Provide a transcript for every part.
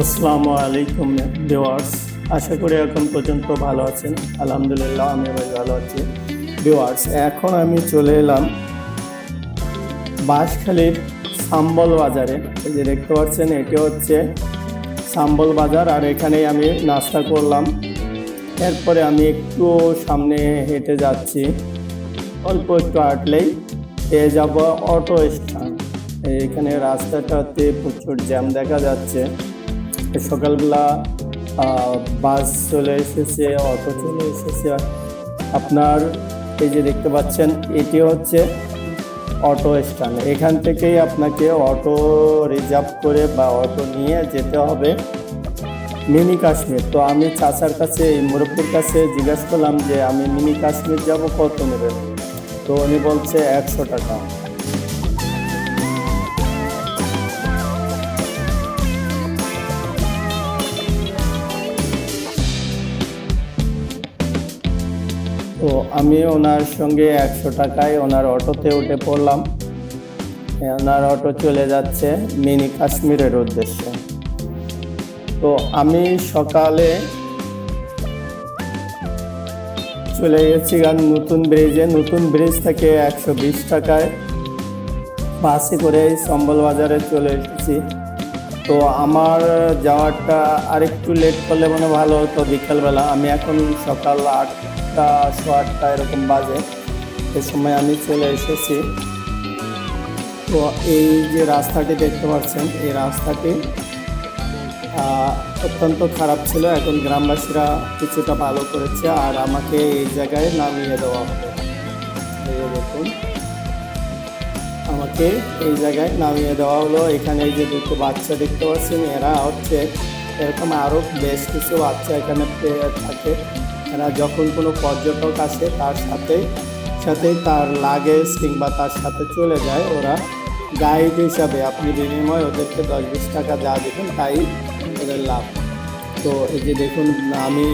আসসালামু আলাইকুম ভিওয়ার্স আশা করি এখন পর্যন্ত ভালো আছেন। আলহামদুলিল্লাহ, আমি বেশ ভালো আছি। ভিওয়ার্স এখন আমি চলে এলাম বাঁশখালীর সাম্বল বাজারে। এই যে দেখতে পাচ্ছেন, এটি হচ্ছে সাম্বল বাজার, আর এখানেই আমি নাস্তা করলাম। এরপরে আমি একটু সামনে হেঁটে যাচ্ছি। অল্প একটু হাঁটলেই পেয়ে যাব অটো স্ট্যান্ড। এখানে রাস্তাটাতে প্রচুর জ্যাম দেখা যাচ্ছে। সকালবেলা বাস চলে এসেছে, অটো চলে এসেছে। আপনার এই যে দেখতে পাচ্ছেন, এটি হচ্ছে অটো স্ট্যান্ড। এখান থেকেই আপনাকে অটো রিজার্ভ করে বা অটো নিয়ে যেতে হবে মিনি কাশ্মীর। তো আমি চাচার কাছে, এই মুরব্বীর কাছে জিজ্ঞাসা করলাম যে, আমি মিনি কাশ্মীর যাব, কত নেবেন? তো উনি বলছে, একশো টাকা। আমি ওনার সঙ্গে একশো টাকায় ওনার অটোতে উঠে পড়লাম। ওনার অটো চলে যাচ্ছে মিনি কাশ্মীরের উদ্দেশ্যে। তো আমি সকালে চলে গেছি গান নতুন ব্রিজে। নতুন ব্রিজ থেকে একশো বিশ টাকায় বাসে করে সম্বল বাজারে চলে এসেছি। তো আমার যাওয়াটা আরেকটু লেট করলে মনে ভালো হতো। বিকালবেলা আমি এখন সকাল আটটা শো আটটা এরকম বাজে। এ সময় আমি চলে এসেছি। তো এই যে রাস্তাটি দেখতে পাচ্ছেন, এই রাস্তাটি অত্যন্ত খারাপ ছিল। এখন গ্রামবাসীরা কিছুটা ভালো করেছে আর আমাকে এই জায়গায় নামিয়ে দেওয়া হবে। এই দেখুন, আমাকে এই জায়গায় নামিয়ে দেওয়া হলো। এখানে যে দুটো বাচ্চা দেখতে পাচ্ছেন, এরা হচ্ছে এরকম আরও বেশ কিছু বাচ্চা এখানে থাকে। এরা যখন কোনো পর্যটক আসে তার সাথে সাথে তার লাগেজ কিংবা তার সাথে চলে যায়, ওরা গাইড হিসাবে আপনি বিনিময়ে ওদেরকে দশ বিশ টাকা যা দেবেন তাই ওদের লাভ। তো এই যে দেখুন, আমি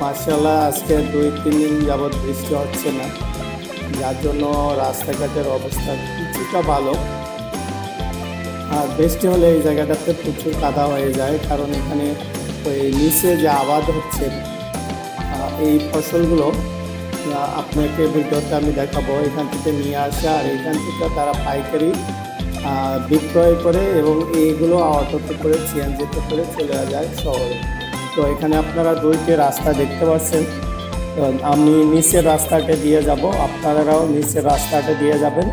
মার্শাল্লাহ আজকে দুই তিন দিন যাবৎ বৃষ্টি হচ্ছে না। যার জন্য রাস্তাঘাটের অবস্থা কিছুটা ভালো। আর বৃষ্টি হলে এই জায়গাটাতে প্রচুর কাদা হয়ে যায়, কারণ এখানে ওই নিচে যে আবাদ হচ্ছে এই ফসলগুলো আপনাকে ভিডিওতে আমি দেখাবো। এখান থেকে নিয়ে আসে আর এখান থেকে তারা পাইকারি বিক্রয় করে এবং এইগুলো অটোতে করে সিএনজিতে করে চলে যায় শহরে। তো এখানে আপনারা দুইটি রাস্তা দেখতে পাচ্ছেন। আমি নিচের রাস্তাটা দিয়ে যাব। আপনারাও নিচের রাস্তাটা দিয়ে যাবেন।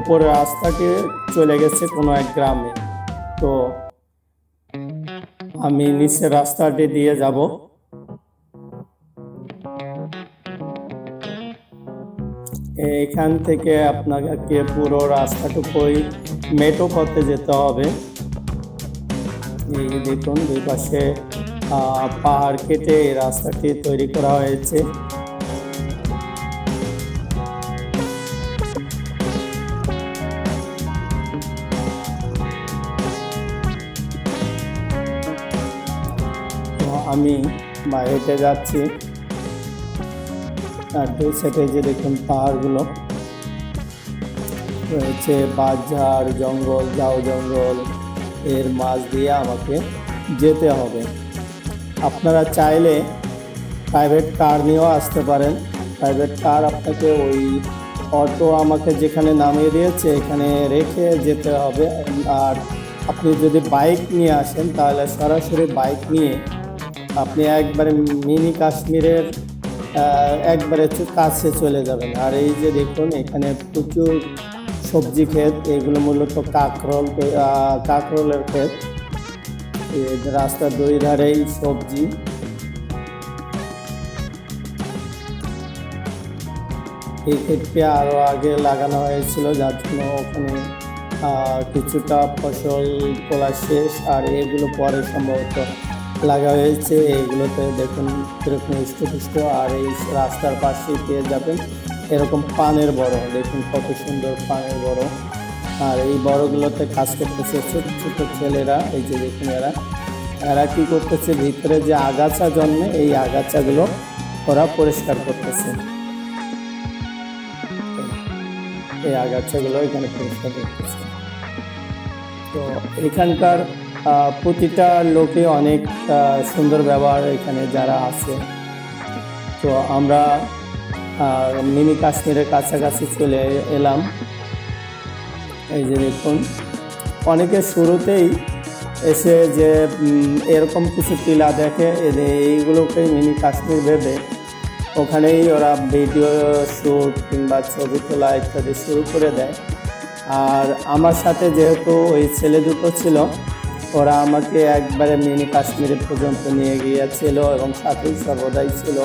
উপরের রাস্তাটি চলে গেছে কোনো এক গ্রামে। তো আমি নিচের রাস্তাটি দিয়ে যাব। এখান থেকে আপনাকে পুরো রাস্তাটুকুই মেটো পথে যেতে হবে। এই দেখুন, দুই পাশে পাহাড় কেটে এই রাস্তাটি তৈরি করা হয়েছে। আমি বাইরেতে যাচ্ছি। আর দুই সাইডে যে দেখুন পাহাড়গুলো, রয়েছে বাজার জঙ্গল, ঝাউ জঙ্গল, এর মাঝ দিয়ে আমাকে যেতে হবে। আপনারা চাইলে প্রাইভেট কার নিয়েও আসতে পারেন। প্রাইভেট কার আপনাকে ওই অটো আমাকে যেখানে নামিয়ে দিয়েছে, এখানে রেখে যেতে হবে। আর আপনি যদি বাইক নিয়ে আসেন, তাহলে সরাসরি বাইক নিয়ে আপনি একবারে মিনি কাশ্মীরের একবারে কাছে চলে যাবেন। আর এই যে দেখুন, এখানে প্রচুর সবজি ক্ষেত, এগুলো মূলত কাকরল কাকরলের ক্ষেত। রাস্তার দুই ধারেই সবজি। এই ক্ষেতটি আরও আগে লাগানো হয়েছিল, যার জন্য ওখানে কিছুটা ফসল তোলা শেষ, আর এগুলো পরে সম্ভবত লাগা হয়েছে এইগুলোতে দেখুন কীরকম ইষ্ট আর এই রাস্তার পাশে পেয়ে যাবেন এরকম পানের বড়, দেখুন কত সুন্দর পানের বড়। আর এই বড়গুলোতে কাজ করতেছে ছোট ছোট ছেলেরা, এই যে দেখুন এরা। এরা কি করতেছে, ভিতরে যে আগাছা জন্মে, এই আগাছাগুলো ওরা পরিষ্কার করতেছে। এই আগাছাগুলো এখানে পরিষ্কার করতেছে। তো এখানকার প্রতিটা লোকে অনেক সুন্দর ব্যবহার এখানে যারা আছে। তো আমরা মিনি কাশ্মীরের কাছাকাছি চলে এলাম। এই যে দেখুন, অনেকে শুরুতেই এসে যে এরকম কিছু টিলা দেখে এইগুলোকে মিনি কাশ্মীর ভেবে, ওখানেই ওরা ভিডিও শ্যুট কিংবা ছবি তোলা ইত্যাদি শুরু করে দেয়। আর আমার সাথে যেহেতু ওই ছেলে দুটো ছিল ওরা আমাকে একবারে মিনি কাশ্মীরে পর্যন্ত নিয়ে গিয়েছিল এবং সাথেই সর্বদাই ছিল।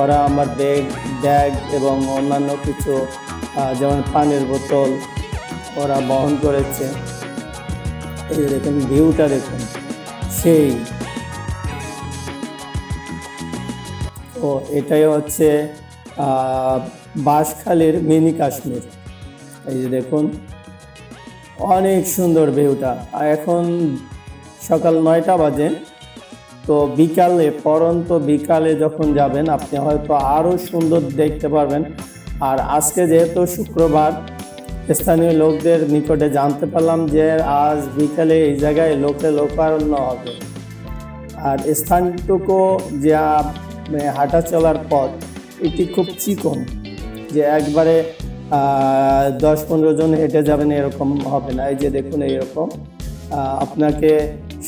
ওরা আমার ব্যাগ ব্যাগ এবং অন্যান্য কিছু যেমন পানির বোতল ওরা বহন করেছে। এই দেখুন ভিউটা দেখুন। সেই। ও এটাই হচ্ছে বাঁশখালীর মিনি কাশ্মীর। এই যে দেখুন অনেক সুন্দর ভিউটা। আর এখন সকাল নয়টা বাজে, তো বিকালে, পরন্ত বিকালে যখন যাবেন, আপনি হয়তো আরও সুন্দর দেখতে পারবেন। আর আজকে যেহেতু শুক্রবার, স্থানীয় লোকদের নিকটে জানতে পারলাম যে আজ বিকালে এই জায়গায় লোকে লোকারণ্য হবে। আর স্থানটুকু যা হাঁটা চলার পথ, এটি খুব চিকন, যে একবারে দশ পনেরো জন হেঁটে যাবেন এরকম হবে না। এই যে দেখুন, এইরকম। আপনাকে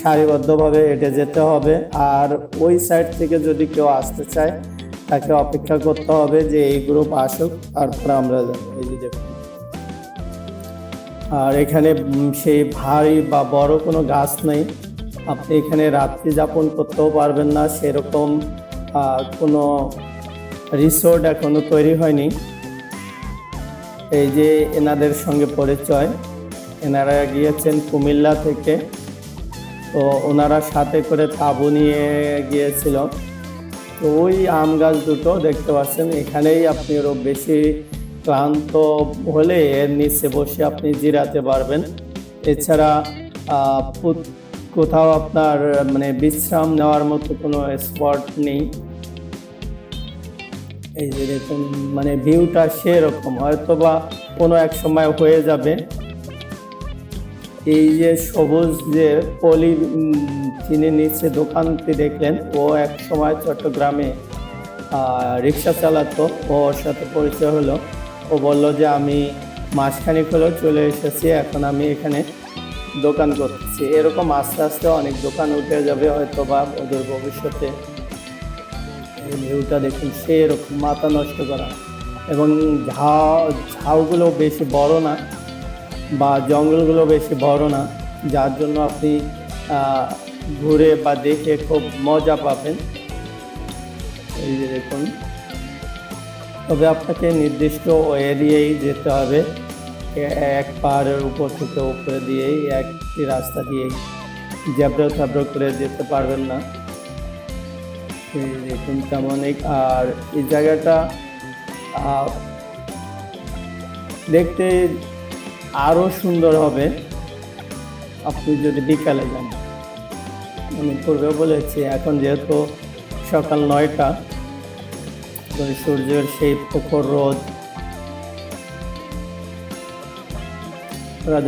সারিবদ্ধভাবে হেঁটে যেতে হবে। আর ওই সাইড থেকে যদি কেউ আসতে চায়, তাকে অপেক্ষা করতে হবে যে এই গ্রুপ আসুক, তারপরে আমরা যাব। এই যে দেখুন। আর এখানে সেই ভারী বা বড় কোনো গাছ নেই। আপনি এখানে রাত্রি যাপন করতেও পারবেন না। সেরকম কোনো রিসোর্ট এখনও তৈরি হয়নি। এই যে এনাদের সঙ্গে পরিচয়, এনারা গিয়েছেন কুমিল্লা থেকে। তো ওনারা সাথে করে তাঁবু নিয়ে গিয়েছিল। তো ওই আম গাছ দুটো দেখতে পাচ্ছেন, এখানেই আপনি আরও বেশি ক্লান্ত হলে এর নিচে বসে আপনি জিরাতে পারবেন। এছাড়া কোথাও আপনার মানে বিশ্রাম নেওয়ার মতো কোনো স্পট নেই। এই যে দেখুন মানে ভিউটা সেরকম হয়তো বা কোনো এক সময় হয়ে যাবে। এই যে সবুজ যে পলি চিনি নিচে দোকানটি দেখলেন, ও এক সময় চট্টগ্রামে রিক্সা চালাতো। ওর সাথে পরিচয় হলো। ও বলল যে, আমি মাসখানেক হলো চলে এসেছি, এখন আমি এখানে দোকান করতেছি এরকম আস্তে আস্তে অনেক দোকান উঠে যাবে হয়তো বা ওদের ভবিষ্যতে। ভিউটা দেখুন, সেরকম মাথা নষ্ট করা। এবং ঝাউ, ঝাউগুলো বেশি বড় না, বা জঙ্গলগুলো বেশি বড় না, যার জন্য আপনি ঘুরে বা দেখে খুব মজা পাবেন। এই যে দেখুন, তবে আপনাকে নির্দিষ্ট এরিয়াই যেতে হবে। এক পাহাড়ের উপর থেকে উপরে দিয়েই একটি রাস্তা দিয়েই। জ্যাবড়ো থ্যাবড়ো করে যেতে পারবেন না। দেখুন এই আর এই জায়গাটা দেখতে আরও সুন্দর হবে। আপনি যদি বিকালে যান, আমি পূর্বে বলেছি, এখন যেহেতু সকাল নয়টা সূর্যের সেই প্রখর রোদ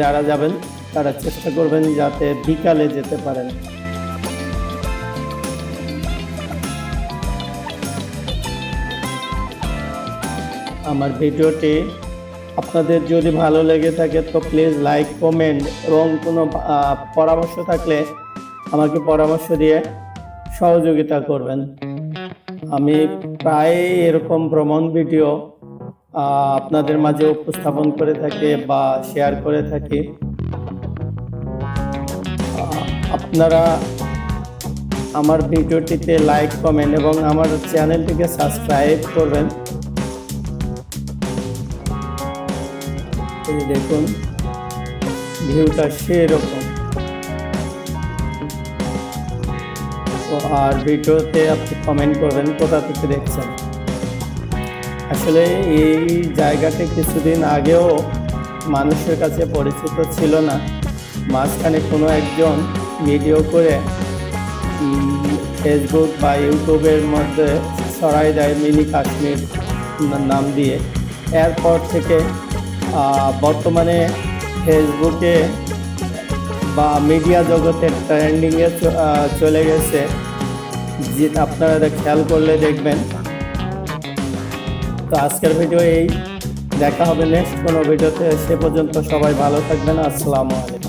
যারা যাবেন, তারা চেষ্টা করবেন যাতে বিকালে যেতে পারেন। আমার ভিডিওটি আপনাদের যদি ভালো লেগে থাকে, তো প্লিজ লাইক কমেন্ট এবং কোনো পরামর্শ থাকলে আমাকে পরামর্শ দিয়ে সহযোগিতা করবেন। আমি প্রায় এরকম ভ্রমণ ভিডিও আপনাদের মাঝে উপস্থাপন করে থাকি বা শেয়ার করে থাকি। আপনারা আমার ভিডিওটিতে লাইক কমেন্ট এবং আমার চ্যানেলটিকে সাবস্ক্রাইব করবেন। দেখুন, ভিউটা সেরকম। তো আর ভিডিওতে আপনি কমেন্ট করবেন, কোথা থেকে দেখছেন? আসলে এই জায়গাটি কিছুদিন আগেও মানুষের কাছে পরিচিত ছিল না। মাঝখানে কোনো একজন ভিডিও করে ফেসবুক বা ইউটিউবের মধ্যে ছড়াই দেয় মিনি কাশ্মীর নাম দিয়ে। এরপর থেকে বর্তমানে ফেসবুকে বা মিডিয়া জগতে ট্রেন্ডিংয়ে চলে গেছে। যে আপনারা খেয়াল করলে দেখবেন। তো আজকের ভিডিও এই। দেখা হবে নেক্সট কোনো ভিডিওতে সে পর্যন্ত সবাই ভালো থাকবেন। আসসালামু আলাইকুম।